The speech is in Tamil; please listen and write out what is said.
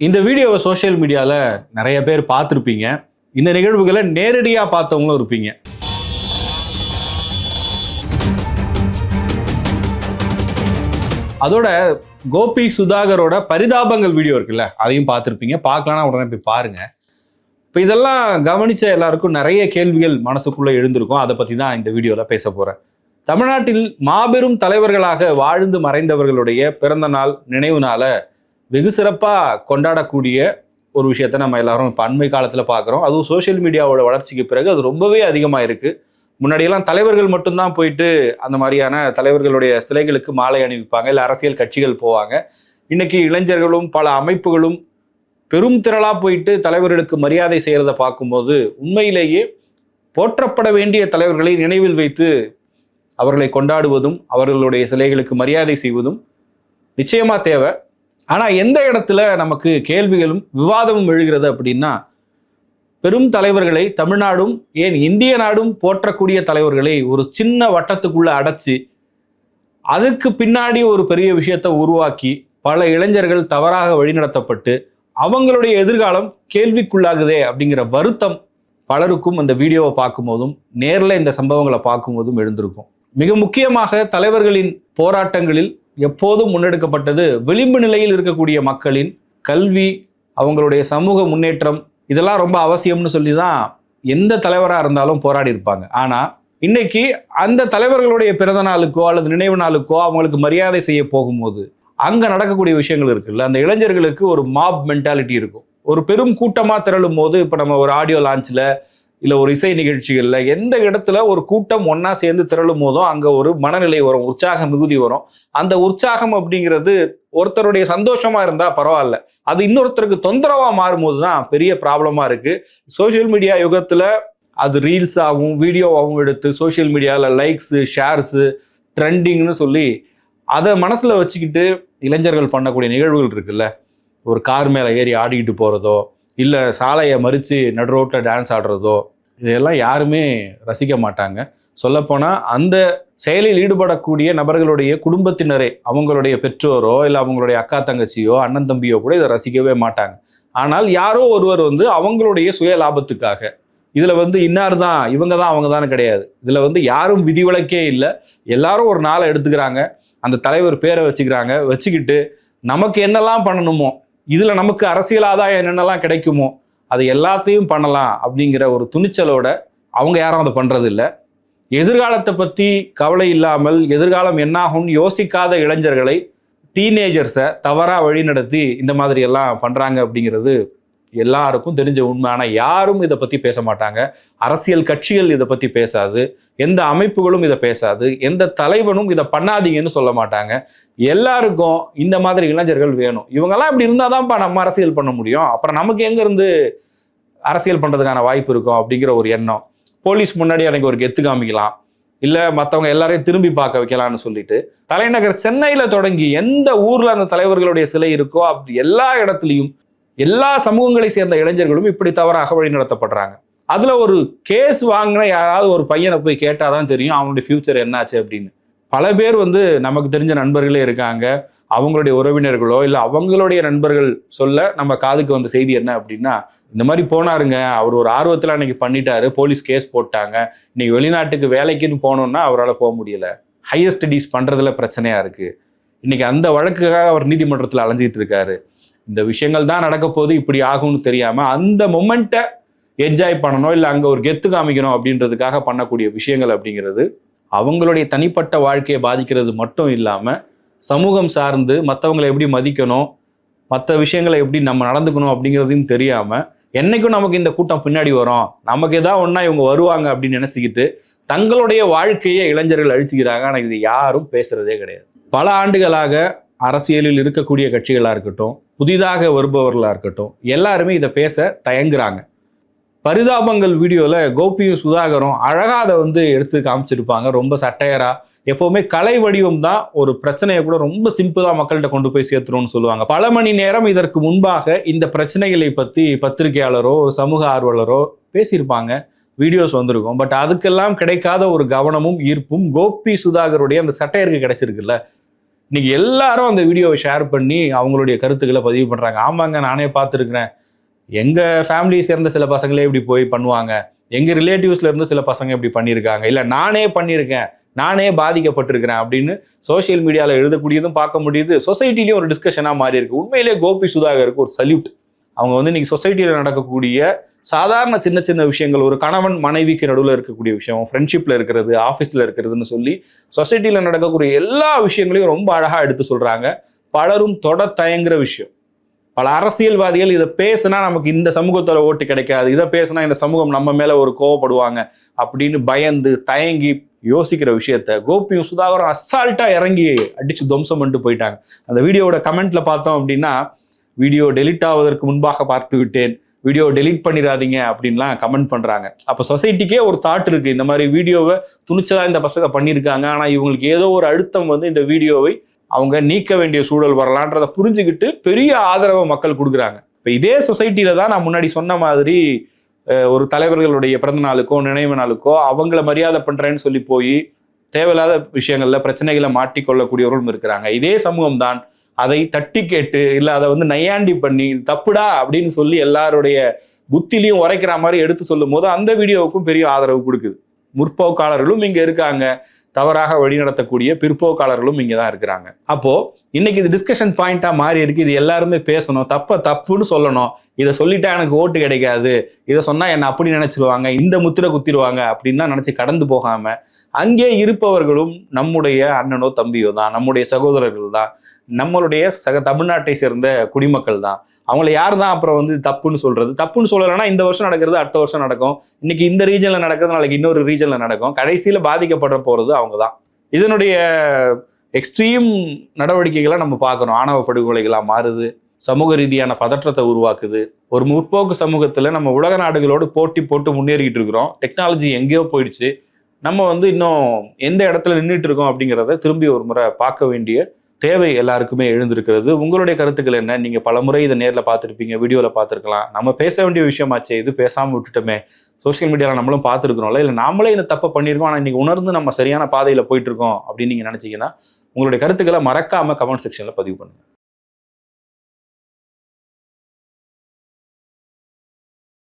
இந்த வீடியோவை சோஷியல் மீடியாவில் நிறைய பேர் பார்த்துருப்பீங்க. இந்த நிகழ்வுகளை நேரடியாக பார்த்தவங்களும் இருப்பீங்க. அதோட கோபி சுதாகரோட பரிதாபங்கள் வீடியோ இருக்குல்ல அதையும் பார்த்துருப்பீங்க. பார்க்கலாம்னா உடனே போய் பாருங்க. இப்போ இதெல்லாம் கவனிச்ச எல்லாருக்கும் நிறைய கேள்விகள் மனசுக்குள்ளே எழுந்திருக்கும். அதை பற்றி தான் இந்த வீடியோவில் பேச போகிறேன் தமிழ்நாட்டில் மாபெரும் தலைவர்களாக வாழ்ந்து மறைந்தவர்களுடைய பிறந்த நாள் நினைவு நாளை வெகு சிறப்பாக கொண்டாடக்கூடிய ஒரு விஷயத்த நம்ம எல்லாரும் இப்போ அண்மை காலத்தில் பார்க்குறோம் அதுவும் சோஷியல் மீடியாவோட வளர்ச்சிக்கு பிறகு அது ரொம்பவே அதிகமாக இருக்குது முன்னாடியெல்லாம் தலைவர்கள் மட்டும்தான் போயிட்டு அந்த மாதிரியான தலைவர்களுடைய சிலைகளுக்கு மாலை அணிவிப்பாங்க இல்லை அரசியல் கட்சிகள் போவாங்க. இன்னைக்கு இளைஞர்களும் பல அமைப்புகளும் பெரும் திரளாக போயிட்டு தலைவர்களுக்கு மரியாதை செய்கிறத பார்க்கும்போது உண்மையிலேயே போற்றப்பட வேண்டிய தலைவர்களை நினைவில் வைத்து அவர்களை கொண்டாடுவதும் அவர்களுடைய சிலைகளுக்கு மரியாதை செய்வதும் நிச்சயமாக தேவை. ஆனா எந்த இடத்துல நமக்கு கேள்விகளும் விவாதமும் எழுகிறது அப்படின்னா பெரும் தலைவர்களை தமிழ்நாடும் ஏன் இந்திய நாடும் போற்றக்கூடிய தலைவர்களை ஒரு சின்ன வட்டத்துக்குள்ள அடைச்சு அதுக்கு பின்னாடி ஒரு பெரிய விஷயத்தை உருவாக்கி பல இளைஞர்கள் தவறாக வழிநடத்தப்பட்டு அவங்களுடைய எதிர்காலம் கேள்விக்குள்ளாகுதே அப்படிங்கிற வருத்தம் பலருக்கும் அந்த வீடியோவை பார்க்கும்போதும் நேரில் இந்த சம்பவங்களை பார்க்கும்போதும் எழுந்திருக்கும். மிக முக்கியமாக தலைவர்களின் போராட்டங்களில் எப்போதும் முன்னெடுக்கப்பட்டது விளிம்பு நிலையில் இருக்கக்கூடிய மக்களின் கல்வி அவங்களுடைய சமூக முன்னேற்றம் இதெல்லாம் ரொம்ப அவசியம்னு சொல்லி தான் எந்த தலைவராக இருந்தாலும் போராடி இருப்பாங்க. ஆனால் இன்னைக்கு அந்த தலைவர்களுடைய பிறந்த நாளுக்கோ அல்லது நினைவு நாளுக்கோ அவங்களுக்கு மரியாதை செய்ய போகும்போது அங்கே நடக்கக்கூடிய விஷயங்கள் இருக்குல்ல அந்த இளைஞர்களுக்கு ஒரு மாப் மென்டாலிட்டி இருக்கும். ஒரு பெரும் கூட்டமாக திரளும் போது இப்போ நம்ம ஒரு ஆடியோ லான்ச்சில் இல்லை ஒரு இசை நிகழ்ச்சிகளில் எந்த இடத்துல ஒரு கூட்டம் ஒன்றா சேர்ந்து திரளும் போதும் அங்கே ஒரு மனநிலை வரும் உற்சாகம் மிகுதி வரும். அந்த உற்சாகம் அப்படிங்கிறது ஒருத்தருடைய சந்தோஷமா இருந்தா பரவாயில்ல. அது இன்னொருத்தருக்கு தொந்தரவா மாறும்போது தான் பெரிய ப்ராப்ளமா இருக்கு. சோஷியல் மீடியா யுகத்துல அது ரீல்ஸாகவும் வீடியோவாகவும் எடுத்து சோஷியல் மீடியாவில் லைக்ஸு ஷேர்ஸு ட்ரெண்டிங்னு சொல்லி அதை மனசில் வச்சுக்கிட்டு இளைஞர்கள் பண்ணக்கூடிய நிகழ்வுகள் இருக்குல்ல. ஒரு கார் மேலே ஏறி ஆடிக்கிட்டு போகிறதோ இல்லை சாலையை மறித்து நடு ரோட்டில் டான்ஸ் ஆடுறதோ இதையெல்லாம் யாருமே ரசிக்க மாட்டாங்க. சொல்லப்போனால் அந்த செயலில் ஈடுபடக்கூடிய நபர்களுடைய குடும்பத்தினரே அவங்களுடைய பெற்றோரோ இல்லை அவங்களுடைய அக்கா தங்கச்சியோ அண்ணன் தம்பியோ கூட இதை ரசிக்கவே மாட்டாங்க. ஆனால் யாரோ ஒருவர் வந்து அவங்களுடைய சுய லாபத்துக்காக இதில் வந்து இன்னார் தான் இவங்க தான் அவங்க தான் கிடையாது. இதில் வந்து யாரும் விதிவிலக்கே இல்லை. எல்லாரும் ஒரு நாளை எடுத்துக்கிறாங்க. அந்த தலைவர் பேரை வச்சுக்கிறாங்க. வச்சுக்கிட்டு நமக்கு என்னெல்லாம் பண்ணணுமோ இதில் நமக்கு அரசியல் ஆதாயம் என்னென்னலாம் கிடைக்குமோ அது எல்லாத்தையும் பண்ணலாம் அப்படிங்கிற ஒரு துணிச்சலோட அவங்க யாரும் அதை பண்றது எதிர்காலத்தை பற்றி கவலை இல்லாமல் எதிர்காலம் என்னாகும்னு யோசிக்காத இளைஞர்களை டீனேஜர்ஸை தவறாக வழிநடத்தி இந்த மாதிரி எல்லாம் பண்ணுறாங்க அப்படிங்கிறது எல்லாருக்கும் தெரிஞ்ச உண்மை. ஆனால் யாரும் இதை பற்றி பேச மாட்டாங்க. அரசியல் கட்சிகள் இதை பற்றி பேசாது. எந்த அமைப்புகளும் இதை பேசாது. எந்த தலைவனும் இதை பண்ணாதீங்கன்னு சொல்ல மாட்டாங்க. எல்லாருக்கும் இந்த மாதிரி இளைஞர்கள் வேணும். இவங்கெல்லாம் இப்படி இருந்தால் தான்ப்பா நம்ம அரசியல் பண்ண முடியும். அப்புறம் நமக்கு எங்கேருந்து அரசியல் பண்ணுறதுக்கான வாய்ப்பு இருக்கும் அப்படிங்கிற ஒரு எண்ணம். போலீஸ் முன்னாடி எனக்கு ஒரு கெத்து காமிக்கலாம். இல்லை மற்றவங்க எல்லாரையும் திரும்பி பார்க்க வைக்கலாம்னு சொல்லிட்டு. தலைநகர் சென்னையில் தொடங்கி எந்த ஊரில் அந்த தலைவர்களுடைய சிலை இருக்கோ அப்படி எல்லா இடத்துலையும் எல்லா சமூகங்களை சேர்ந்த இளைஞர்களும் இப்படி தவறாக வழிநடத்தப்படுறாங்க அதுல ஒரு கேஸ் வாங்கின யாராவது ஒரு பையனை போய் கேட்டாதான் தெரியும் அவனுடைய ஃபியூச்சர் என்னாச்சு? அப்படின்னு. பல பேர் வந்து நமக்கு தெரிஞ்ச நண்பர்களே இருக்காங்க. அவங்களுடைய உறவினர்களோ இல்லை அவங்களுடைய நண்பர்கள் சொல்ல நம்ம காதுக்கு வந்த செய்தி என்ன அப்படின்னா இந்த மாதிரி போனாருங்க. அவர் ஒரு ஆர்வத்தில் அன்னைக்கு பண்ணிட்டாரு. போலீஸ் கேஸ் போட்டாங்க. இன்னைக்கு வெளிநாட்டுக்கு வேலைக்குன்னு போனோம்னா அவரால் போக முடியல. ஹையர் ஸ்டடீஸ் பண்ணுறதுல பிரச்சனையா இருக்கு. இன்னைக்கு அந்த வழக்குக்காக அவர் நீதிமன்றத்தில் அலைஞ்சிக்கிட்டு இருக்காரு. இந்த விஷயங்கள் தான் நடக்க போது இப்படி ஆகும்னு தெரியாம அந்த மொமெண்ட்டை என்ஜாய் பண்ணணும் இல்லை அங்கே ஒரு கெத்து காமிக்கணும் அப்படின்றதுக்காக பண்ணக்கூடிய விஷயங்கள் அப்படிங்கிறது அவங்களுடைய தனிப்பட்ட வாழ்க்கையை பாதிக்கிறது மட்டும் இல்லாமல் சமூகம் சார்ந்து மற்றவங்களை எப்படி மதிக்கணும் மற்ற விஷயங்களை எப்படி நம்ம நடந்துக்கணும் அப்படிங்கிறதையும் தெரியாமல் என்னைக்கும் நமக்கு இந்த கூட்டம் பின்னாடி வரும். நமக்கு ஏதாவது ஒன்றா இவங்க வருவாங்க அப்படின்னு நினச்சிக்கிட்டு தங்களுடைய வாழ்க்கையை இளைஞர்கள் அழிச்சுக்கிறாங்க. ஆனால் இது யாரும் பேசுறதே கிடையாது. பல ஆண்டுகளாக அரசியலில் இருக்கக்கூடிய கட்சிகளாக இருக்கட்டும் புதிதாக வருபவர்களாக இருக்கட்டும் எல்லாருமே இதை பேச தயங்குறாங்க. பரிதாபங்கள் வீடியோவில் கோபியும் சுதாகரும் அழகாக அதை வந்து எடுத்து காமிச்சிருப்பாங்க. ரொம்ப சட்டையராக எப்போவுமே கலை வடிவம் தான் ஒரு பிரச்சனையை கூட ரொம்ப சிம்பிளாக மக்கள்கிட்ட கொண்டு போய் சேர்த்துருன்னு சொல்லுவாங்க. பல மணி நேரம் இதற்கு முன்பாக இந்த பிரச்சனைகளை பற்றி பத்திரிகையாளரோ சமூக ஆர்வலரோ பேசியிருப்பாங்க. வீடியோஸ் வந்திருக்கும். பட் அதுக்கெல்லாம் கிடைக்காத ஒரு கவனமும் ஈர்ப்பும் கோபி சுதாகருடைய அந்த சட்டையருக்கு கிடைச்சிருக்குல்ல. இன்னைக்கு எல்லாரும் அந்த வீடியோவை ஷேர் பண்ணி அவங்களுடைய கருத்துக்களை பதிவு பண்ணுறாங்க ஆமாங்க நானே பார்த்துருக்குறேன். எங்கள் ஃபேமிலியை சேர்ந்த சில பசங்களே இப்படி போய் பண்ணுவாங்க. எங்கள் ரிலேட்டிவ்ஸ்ல இருந்து சில பசங்க இப்படி பண்ணியிருக்காங்க. இல்லை நானே பண்ணியிருக்கேன். நானே பாதிக்கப்பட்டிருக்கிறேன் அப்படின்னு சோஷியல் மீடியாவில் எழுதக்கூடியதும் பார்க்க முடியுது. சொசைட்டிலையும் ஒரு டிஸ்கஷனாக மாறி இருக்கு உண்மையிலே கோபி சுதாகருக்கு ஒரு சல்யூட் அவங்க வந்து இன்னைக்கு சொசைட்டியில் நடக்கக்கூடிய சாதாரண சின்ன சின்ன விஷயங்கள் ஒரு கணவன் மனைவிக்கு நடுவில் இருக்கக்கூடிய விஷயம் ஃப்ரெண்ட்ஷிப்பில் இருக்கிறது ஆஃபீஸில் இருக்கிறதுன்னு சொல்லி சொசைட்டியில் நடக்கக்கூடிய எல்லா விஷயங்களையும் ரொம்ப அழகாக எடுத்து சொல்கிறாங்க பலரும் தொட தயங்குற விஷயம். பல அரசியல்வாதிகள் இதை பேசுனா நமக்கு இந்த சமூகத்தில் ஓட்டு கிடைக்காது. இதை பேசுனா இந்த சமூகம் நம்ம மேலே ஒரு கோவப்படுவாங்க அப்படின்னு பயந்து தயங்கி யோசிக்கிற விஷயத்த கோபியும் சுதாகரும் அசால்ட்டாக இறங்கி அடித்து துவம்சம் பண்ணிட்டு போயிட்டாங்க. அந்த வீடியோவோட கமெண்ட்ல பார்த்தோம் அப்படின்னா வீடியோ டெலிட் ஆவதற்கு முன்பாக பார்த்து விட்டேன். வீடியோ டெலிட் பண்ணிடாதீங்க அப்படின்லாம் கமெண்ட் பண்ணுறாங்க அப்போ சொசைட்டிக்கே ஒரு தாட் இருக்கு. இந்த மாதிரி வீடியோவை துணிச்சலாக இந்த பசங்க பண்ணியிருக்காங்க. ஆனால் இவங்களுக்கு ஏதோ ஒரு அழுத்தம் வந்து இந்த வீடியோவை அவங்க நீக்க வேண்டிய சூழல் வரலான்றதை புரிஞ்சுக்கிட்டு பெரிய ஆதரவை மக்கள் கொடுக்குறாங்க. இப்போ இதே சொசைட்டியில தான் நான் முன்னாடி சொன்ன மாதிரி ஒரு தலைவர்களுடைய பிறந்த நாளுக்கோ நினைவு நாளுக்கோ அவங்கள மரியாதை பண்ணுறேன்னு சொல்லி போய் தேவையில்லாத விஷயங்களில் பிரச்சனைகளை மாட்டிக்கொள்ளக்கூடியவர்களும் இருக்கிறாங்க. இதே சமூகம் தான் அதை தட்டி கேட்டு இல்லை அதை வந்து நையாண்டி பண்ணி தப்புடா அப்படின்னு சொல்லி எல்லாருடைய புத்திலையும் உரைக்கிற மாதிரி எடுத்து சொல்லும் போது அந்த வீடியோவுக்கும் பெரிய ஆதரவு கொடுக்குது. முற்போக்காளர்களும் இங்கே இருக்காங்க. தவறாக வழிநடத்தக்கூடிய பிற்போக்காளர்களும் இங்கே தான் இருக்கிறாங்க. அப்போ இன்னைக்கு இது டிஸ்கஷன் பாயிண்டா மாறி இருக்கு. இது எல்லாருமே பேசணும். தப்ப தப்புன்னு சொல்லணும். இதை சொல்லிட்டா எனக்கு ஓட்டு கிடைக்காது. இதை சொன்னா என்னை அப்படி நினைச்சிருவாங்க. இந்த முத்திரை குத்திடுவாங்க அப்படின்னு நினைச்சு கடந்து போகாம அங்கே இருப்பவர்களும் நம்முடைய அண்ணனோ தம்பியோ தான் நம்முடைய சகோதரர்கள் தான். நம்மளுடைய சக தமிழ்நாட்டை சேர்ந்த குடிமக்கள் தான். அவங்கள யார் தான் அப்புறம் வந்து தப்புன்னு சொல்றது? தப்புன்னு சொல்லலைன்னா இந்த வருஷம் நடக்கிறது அடுத்த வருஷம் நடக்கும். இன்னைக்கு இந்த ரீஜன்ல நடக்கிறது நாளைக்கு இன்னொரு ரீஜன்ல நடக்கும். கடைசியில பாதிக்கப்பட போறது அவங்க தான். இதனுடைய எக்ஸ்ட்ரீம் நடவடிக்கைகளை நம்ம பார்க்குறோம் ஆணவ படுகொலைகளாக மாறுது சமூக ரீதியான பதற்றத்தை உருவாக்குது. ஒரு முற்போக்கு சமூகத்தில் நம்ம உலக நாடுகளோடு போட்டி போட்டு முன்னேறிக்கிட்டு இருக்கிறோம். டெக்னாலஜி எங்கேயோ போயிடுச்சு. நம்ம வந்து இன்னும் எந்த இடத்துல நின்றுட்டு இருக்கோம் அப்படிங்கிறத திரும்பி ஒரு முறை பார்க்க வேண்டிய தேவை எல்லாருக்குமே எழுந்திருக்கிறது. உங்களுடைய கருத்துக்கள் என்ன? நீங்க பலமுறை இதை நேரில் பார்த்துருப்பீங்க வீடியோவில் பார்த்துருக்கலாம். நம்ம பேச வேண்டிய விஷயமாச்சே இது பேசாமல் விட்டுட்டோமே. சோஷியல் மீடியாவில் நம்மளும் பார்த்துருக்குறோம்ல. இல்லை நாமளே இந்த தப்பை பண்ணியிருக்கோம் ஆனால் இன்னைக்கு உணர்ந்து நம்ம சரியான பாதையில் போயிட்டு இருக்கோம் அப்படின்னு நீங்கள் நினச்சிங்கன்னா உங்களுடைய கருத்துக்களை மறக்காம கமெண்ட் செக்ஷனில் பதிவு பண்ணுங்கள்